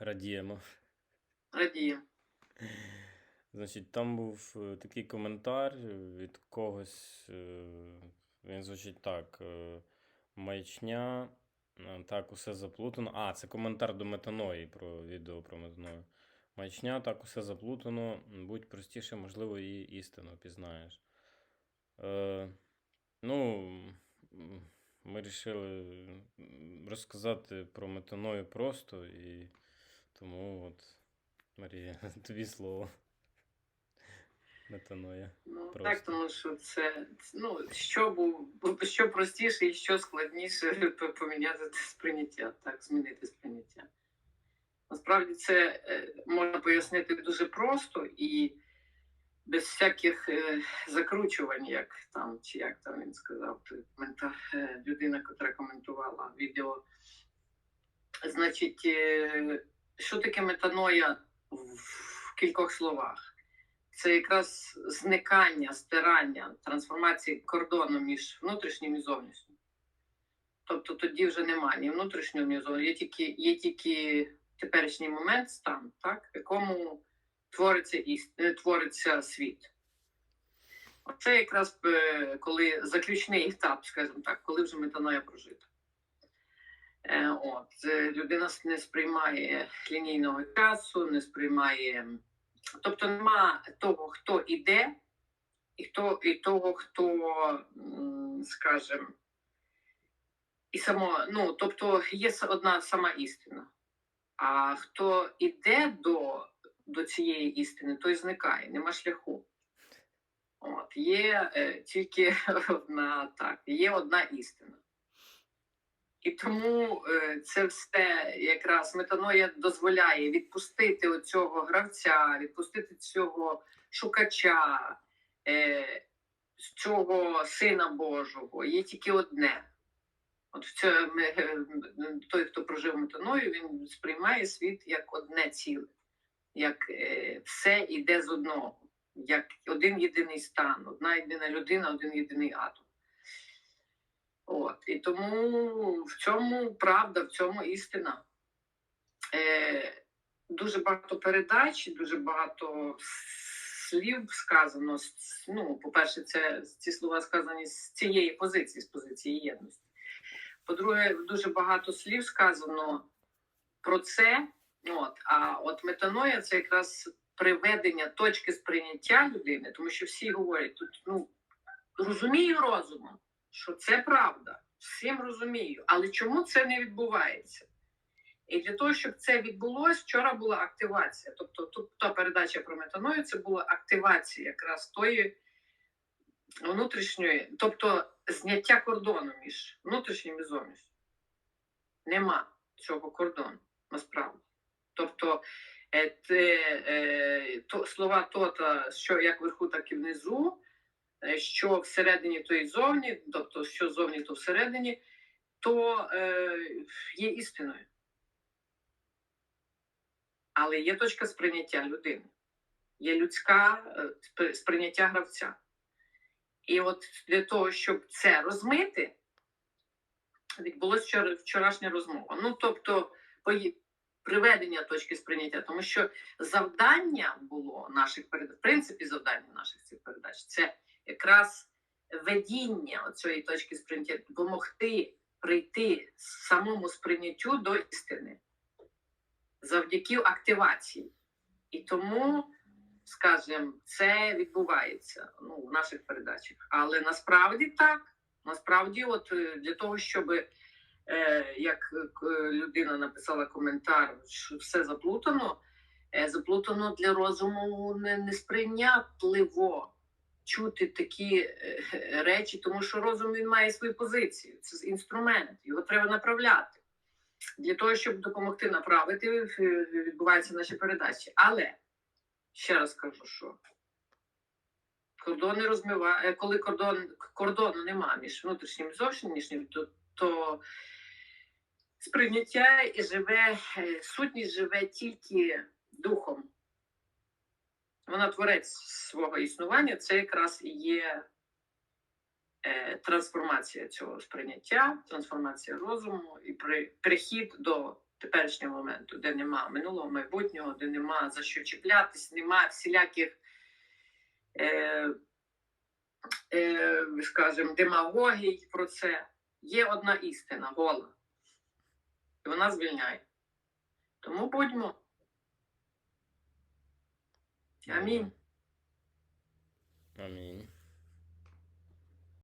радіємо. Радіємо. Значить, там був е, такий коментар від когось. е, Він звучить так: е, маячня. е, Так, усе заплутано. А, це коментар до метаної про відео про метаною. Маячня, так, усе заплутано. Будь простіше, можливо, і істину пізнаєш. Е, ну, ми вирішили розказати про метаною просто, і тому от, Марія, тобі слово. Метаноя. Ну, Просто. так, тому що це ну, що був що простіше і що складніше поміняти сприйняття, так, змінити сприйняття. Насправді це е, можна пояснити дуже просто і без всяких е, закручувань, як там, чи як там він сказав, е, людина, яка коментувала відео. Значить, що таке метаноя в кількох словах? Це якраз зникання, стирання, трансформації кордону між внутрішнім і зовнішнім. Тобто тоді вже немає ні внутрішнього, ні зовнішнього. Є тільки, є тільки теперішній момент, стан, так, в якому твориться, іс- е, твориться світ. Оце якраз е, коли заключний етап, скажімо так, коли вже метаноя прожита. Е, От, е, людина не сприймає лінійного часу, не сприймає Тобто нема того, хто іде, і хто, і того, хто, м, скажем, і само, ну, тобто є одна сама істина. А хто іде до, до цієї істини, той зникає, нема шляху. От, є е, тільки одна так, є одна істина. І тому е, це все якраз метаноя дозволяє відпустити оцього гравця, відпустити цього шукача, е, цього сина Божого. Є тільки одне. От в цьому, е, той, хто прожив метаною, він сприймає світ як одне ціле, як все йде з одного, як один єдиний стан, одна єдина людина, один єдиний атом. От, і тому в цьому правда, в цьому істина. Е, дуже багато передач, дуже багато слів сказано. Ну, по-перше, це ці слова сказані з цієї позиції, з позиції єдності. По-друге, дуже багато слів сказано про це. От, а от метаноя це якраз приведення точки сприйняття людини, тому що всі говорять тут, ну розумію розумом що це правда, всім розумію. Але чому це не відбувається? І для того, щоб це відбулося, вчора була активація. Тобто, тут та передача про метаною це була активація якраз тої внутрішньої, тобто зняття кордону між внутрішнім і зовнішнім. Нема цього кордону насправді. Тобто е, е, то, слова тота, що як вверху, так і внизу, що всередині, то і зовні, тобто що зовні, то всередині, то е, є істиною. Але є точка сприйняття людини, є людська е, сприйняття гравця. І от для того, щоб це розмити, відбулася вчора, вчорашня розмова. Ну, тобто, приведення точки сприйняття, тому що завдання було наших передач, в принципі, завдання наших цих передач це якраз ведіння цієї точки сприйняття, допомогти прийти самому сприйняттю до істини завдяки активації. І тому, скажімо, це відбувається ну, в наших передачах. Але насправді так, насправді, от е, для того, щоб е, як е, людина написала коментар, що все заплутано, заплутано для розуму не, несприйнятливо чути такі е, е, речі, тому що розум він має свою позицію. Це інструмент, його треба направляти. Для того, щоб допомогти направити, е, відбуваються наші передачі. Але ще раз кажу, що кордони розмиває, коли кордон, кордону немає між внутрішнім і зовнішнім, то, то сприйняття і живе, е, сутність живе тільки духом. Вона творець свого існування, це якраз і є е, трансформація цього сприйняття, трансформація розуму і при, перехід до теперішнього моменту, де нема минулого, майбутнього, де нема за що чіплятись, нема всіляких, е, е, демагогій про це. Є одна істина, гола. І вона звільняє. Тому будьмо. Амінь. Амінь.